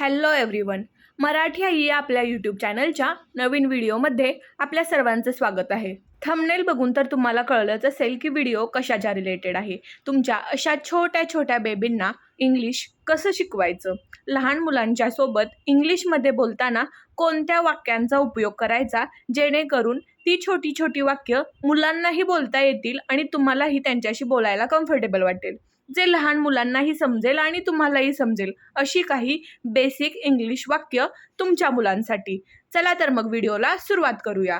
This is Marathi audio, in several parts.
Hello everyone. मराठी आई या आपल्या यूट्यूब चॅनलच्या नवीन व्हिडिओमध्ये आपल्या सर्वांचं स्वागत आहे. थंबनेल बघून तर तुम्हाला कळलंच असेल की व्हिडिओ कशाच्या रिलेटेड आहे. तुमच्या अशा छोट्या छोट्या बेबींना इंग्लिश कसं शिकवायचं? लहान मुलांच्या सोबत इंग्लिशमध्ये बोलताना कोणत्या वाक्यांचा उपयोग करायचा? जेणेकरून ती छोटी छोटी वाक्य मुलांनाही बोलता येतील आणि तुम्हालाही त्यांच्याशी बोलायला कम्फर्टेबल वाटेल. जे लहान मुलांनाही समजेल आणि तुम्हालाही समजेल अशी काही बेसिक इंग्लिश वाक्य तुमच्या मुलांसाठी. चला तर मग व्हिडिओला सुरुवात करूया.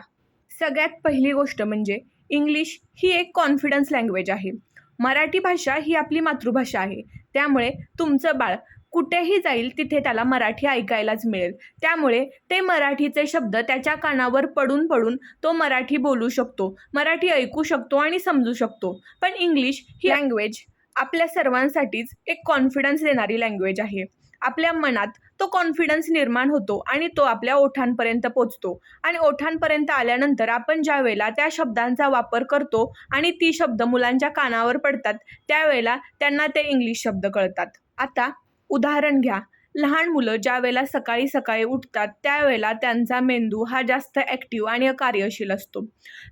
सगळ्यात पहिली गोष्ट म्हणजे इंग्लिश ही एक कॉन्फिडन्स लँग्वेज आहे. मराठी भाषा ही आपली मातृभाषा आहे. त्यामुळे तुमचं बाळ कुठेही जाईल तिथे त्याला मराठी ऐकायलाच मिळेल. त्यामुळे ते मराठीचे शब्द त्याच्या कानावर पडून पडून तो मराठी बोलू शकतो मराठी ऐकू शकतो आणि समजू शकतो. पण इंग्लिश ही लँग्वेज आपल्या सर्वांसाठीच एक कॉन्फिडन्स देणारी लँग्वेज आहे. आपल्या मनात तो कॉन्फिडन्स निर्माण होतो आणि तो आपल्या ओठांपर्यंत पोचतो. आणि ओठांपर्यंत आल्यानंतर आपण ज्या वेळेला त्या शब्दांचा वापर करतो आणि ती शब्द मुलांच्या कानावर पडतात त्यावेळेला त्यांना ते इंग्लिश शब्द कळतात. आता उदाहरण घ्या. लहान मुलं ज्या वेळेला सकाळी सकाळी उठतात त्यावेळेला त्यांचा मेंदू हा जास्त ॲक्टिव्ह आणि कार्यशील असतो.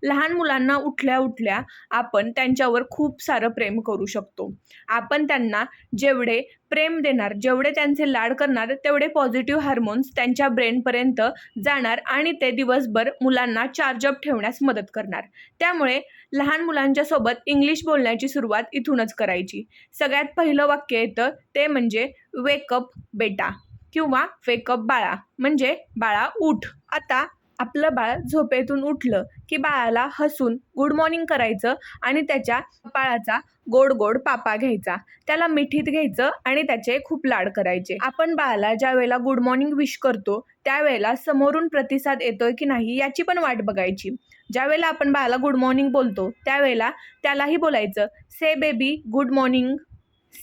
लहान मुलांना उठल्या उठल्या आपण त्यांच्यावर खूप सारं प्रेम करू शकतो. आपण त्यांना जेवढे प्रेम देणार जेवढे त्यांचे लाड करणार तेवढे पॉझिटिव्ह हार्मोन्स त्यांच्या ब्रेनपर्यंत जाणार आणि ते दिवसभर मुलांना चार्जअप ठेवण्यास मदत करणार. त्यामुळे लहान मुलांच्या सोबत इंग्लिश बोलण्याची सुरुवात इथूनच करायची. सगळ्यात पहिलं वाक्य येतं ते म्हणजे वेकअप बेटा किंवा वेकअप बाळा म्हणजे बाळा उठ. आता आपलं बाळ झोपेतून उठलं की बाळाला हसून गुड मॉर्निंग करायचं आणि त्याच्या बाळाचा गोड गोड पापा घ्यायचा. त्याला मिठीत घ्यायचं आणि त्याचे खूप लाड करायचे. आपण बाळाला ज्या वेळेला गुड मॉर्निंग विश करतो त्यावेळेला समोरून प्रतिसाद येतोय की नाही याची पण वाट बघायची. ज्या वेळेला आपण बाळाला गुड मॉर्निंग बोलतो त्यावेळेला त्यालाही बोलायचं say baby good morning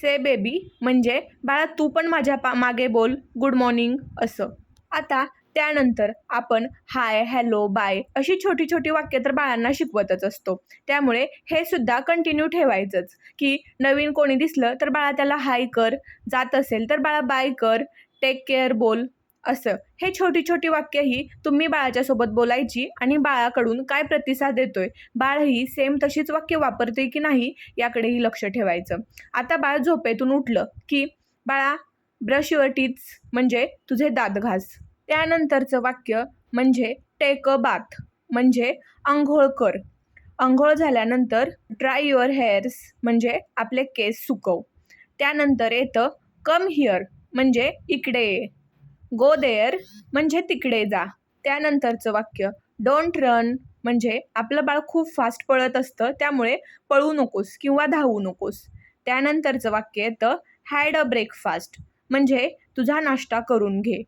say baby म्हणजे बाळा तू पण माझ्या पा मागे बोल. Good morning. असं. आता त्यानंतर आपण हाय हॅलो बाय अशी छोटी छोटी वाक्य तर बाळांना शिकवतच असतो. त्यामुळे हे सुद्धा कंटिन्यू ठेवायचंच. की नवीन कोणी दिसलं तर बाळा त्याला हाय कर. जात असेल तर बाळा बाय कर. टेक केअर बोल. असं. हे छोटी छोटी वाक्यही तुम्ही बाळाच्या सोबत बोलायची आणि बाळाकडून काय प्रतिसाद देतोय बाळही सेम तशीच वाक्य वापरते की नाही याकडेही लक्ष ठेवायचं. आता बाळ झोपेतून उठलं की बाळा ब्रश युअर टीच म्हणजे तुझे दात घास. त्यानंतरचं वाक्य म्हणजे टेक अ बाथ म्हणजे आंघोळ कर. आंघोळ झाल्यानंतर ड्राय युअर हेअर्स म्हणजे आपले केस सुकव. त्यानंतर येतं कम हिअर म्हणजे इकडे ये. गो देअर म्हणजे तिकडे जा. त्यानंतरचं वाक्य डोंट रन म्हणजे आपलं बाळ खूप फास्ट पळत असतं त्यामुळे पळू नकोस किंवा धावू नकोस. त्यानंतरचं वाक्य येतं हॅड अ ब्रेकफास्ट म्हणजे तुझा नाश्ता करून घे.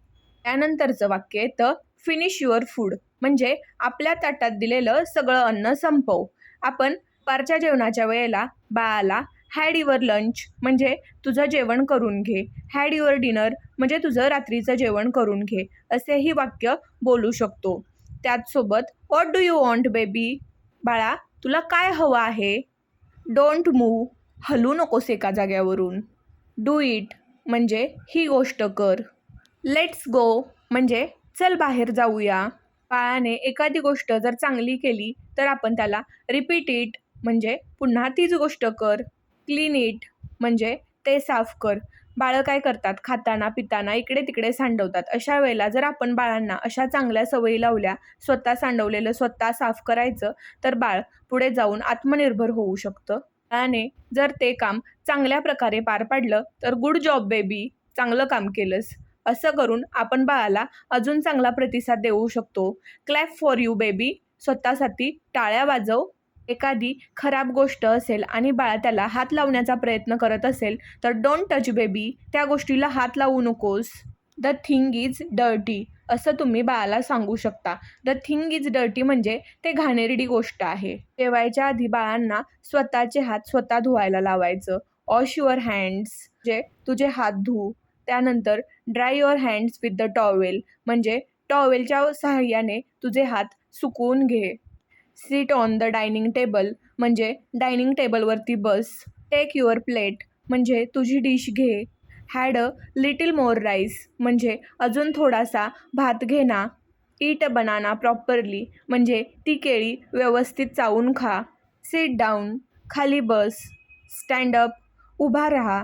त्यानंतरचं वाक्य येतं फिनिश युअर फूड म्हणजे आपल्या ताटात दिलेलं सगळं अन्न संपव. आपण पारच्या जेवणाच्या वेळेला बाळाला हॅड युअर लंच म्हणजे तुझं जेवण करून घे. हॅड युअर डिनर म्हणजे तुझं रात्रीचं जेवण करून घे. असेही वाक्य बोलू शकतो. त्याचसोबत what do you want baby बाळा तुला काय हवं आहे? डोंट मूव हलू नकोस एका जाग्यावरून. डू इट म्हणजे ही गोष्ट कर. लेट्स गो म्हणजे चल बाहेर जाऊया. बाळाने एखादी गोष्ट जर चांगली केली तर आपण त्याला रिपीट इट म्हणजे पुन्हा तीच गोष्ट कर. क्लीन इट म्हणजे ते साफ कर. बाळं काय करतात? खाताना पिताना इकडे तिकडे सांडवतात. अशा वेळेला जर आपण बाळांना अशा चांगल्या सवयी लावल्या स्वतः सांडवलेलं स्वतः साफ करायचं तर बाळ पुढे जाऊन आत्मनिर्भर होऊ शकतं. बाळाने जर ते काम चांगल्या प्रकारे पार पाडलं तर गुड जॉब बेबी चांगलं काम केलंस. असं करून आपण बाळाला अजून चांगला प्रतिसाद देऊ शकतो. क्लॅप फॉर यू बेबी स्वतःसाठी टाळ्या वाजव. एखादी खराब गोष्ट असेल आणि बाळ त्याला हात लावण्याचा प्रयत्न करत असेल तर डोंट टच बेबी त्या गोष्टीला हात लावू नकोस. द थिंग इज डर्टी असं तुम्ही बाळाला सांगू शकता. द थिंग इज डर्टी म्हणजे ते घाणेरडी गोष्ट आहे. जेवायच्या आधी बाळांना स्वतःचे हात स्वतः धुवायला लावायचं. ऑश युअर हँड्स जे तुझे हात धु. त्यानंतर dry your hands with the towel म्हणजे टॉवेलच्या सहाय्याने तुझे हात सुकवून घे. Sit on the dining table म्हणजे डायनिंग टेबलवरती बस. टेक युअर प्लेट म्हणजे तुझी डिश घे. Had a little more rice म्हणजे अजून थोडासा भात घेणा ईट अ बनाना प्रॉपरली म्हणजे ती केळी व्यवस्थित चावून खा. सीट डाऊन खाली बस. स्टँड अप उभा राहा.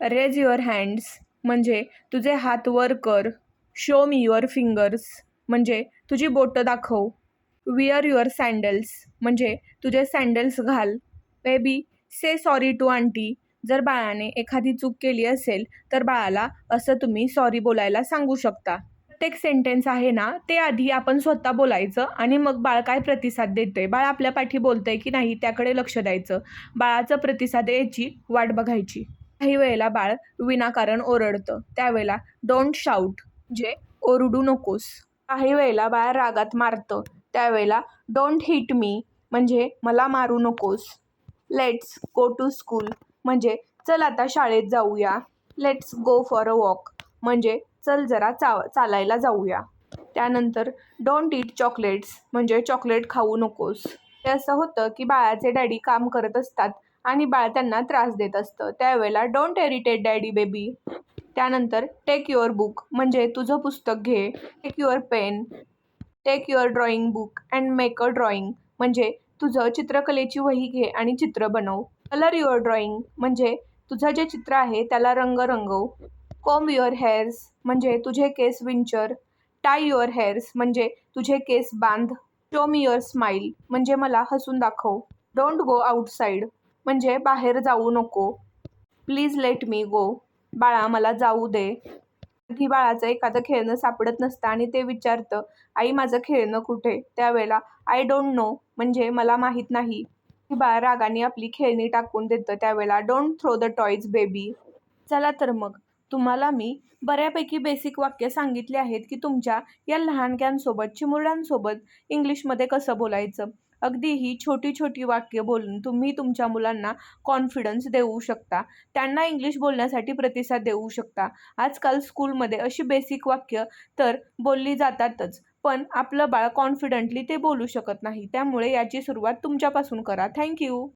रेज युअर हँड्स म्हणजे तुझे हात वर कर. शो मी युअर फिंगर्स म्हणजे तुझी बोटं दाखव. विअर युअर सँडल्स म्हणजे तुझे सँडल्स घाल. Baby say sorry to aunty जर बाळाने एखादी चूक केली असेल तर बाळाला असं तुम्ही सॉरी बोलायला सांगू शकता. प्रत्येक सेंटेन्स आहे ना ते आधी आपण स्वतः बोलायचं आणि मग बाळ काय प्रतिसाद देते बाळ आपल्या पाठी बोलतंय की नाही त्याकडे लक्ष द्यायचं. बाळाचं प्रतिसाद यायची वाट बघायची. काही वेळेला बाळ विनाकारण ओरडतं. त्यावेळेला डोंट शाऊट म्हणजे ओरडू नकोस. काही वेळेला बाळ रागात मारतं. त्यावेळेला डोंट हिट मी म्हणजे मला मारू नकोस. लेट्स गो टू स्कूल म्हणजे चल आता शाळेत जाऊया. Let's go for a walk म्हणजे चल जरा चा चालायला जाऊया. त्यानंतर डोंट ईट चॉकलेट्स म्हणजे चॉकलेट खाऊ नकोस. ते असं होतं की बाळाचे डॅडी काम करत असतात आणि बाळ त्यांना त्रास देत असतं. त्यावेळेला डोंट एरिटेट डॅडी बेबी त्यानंतर टेक युअर बुक म्हणजे तुझं पुस्तक घे. Take your pen take your drawing book and make a drawing म्हणजे तुझं चित्रकलेची वही घे आणि चित्र बनव. कलर युअर ड्रॉइंग म्हणजे तुझं जे चित्र आहे त्याला रंग रंगव. कोम युअर हेअर्स म्हणजे तुझे केस विंचर. टाय युअर हेअर्स म्हणजे तुझे केस बांध. शो मी युअर स्माईल म्हणजे मला हसून दाखव. डोंट गो आउटसाईड म्हणजे बाहेर जाऊ नको. प्लीज लेट मी गो बाळा मला जाऊ दे. की बाळाचं एखादं खेळणं सापडत नसतं आणि ते विचारतं आई माझं खेळणं कुठे? त्यावेळेला आय डोंट नो म्हणजे मला माहीत नाही. की बाळ रागाने आपली खेळणी टाकून देतं. त्यावेळेला don't throw the toys baby चला तर मग तुम्हाला मी बऱ्यापैकी बेसिक वाक्य सांगितले आहेत की तुमच्या या लहानक्यांसोबत चिमुरड्यांसोबत इंग्लिशमध्ये कसं बोलायचं? अगदी ही छोटी छोटी वाक्य बोलून तुम्ही तुमच्या मुलांना कॉन्फिडन्स देऊ शकता. त्यांना इंग्लिश बोलण्यासाठी प्रतिसाद देऊ शकता. आजकाल स्कूलमध्ये अशी बेसिक वाक्य तर बोलली जातातच पण आपलं बाळ कॉन्फिडंटली ते बोलू शकत नाही. त्यामुळे याची सुरुवात तुमच्यापासून करा. थँक्यू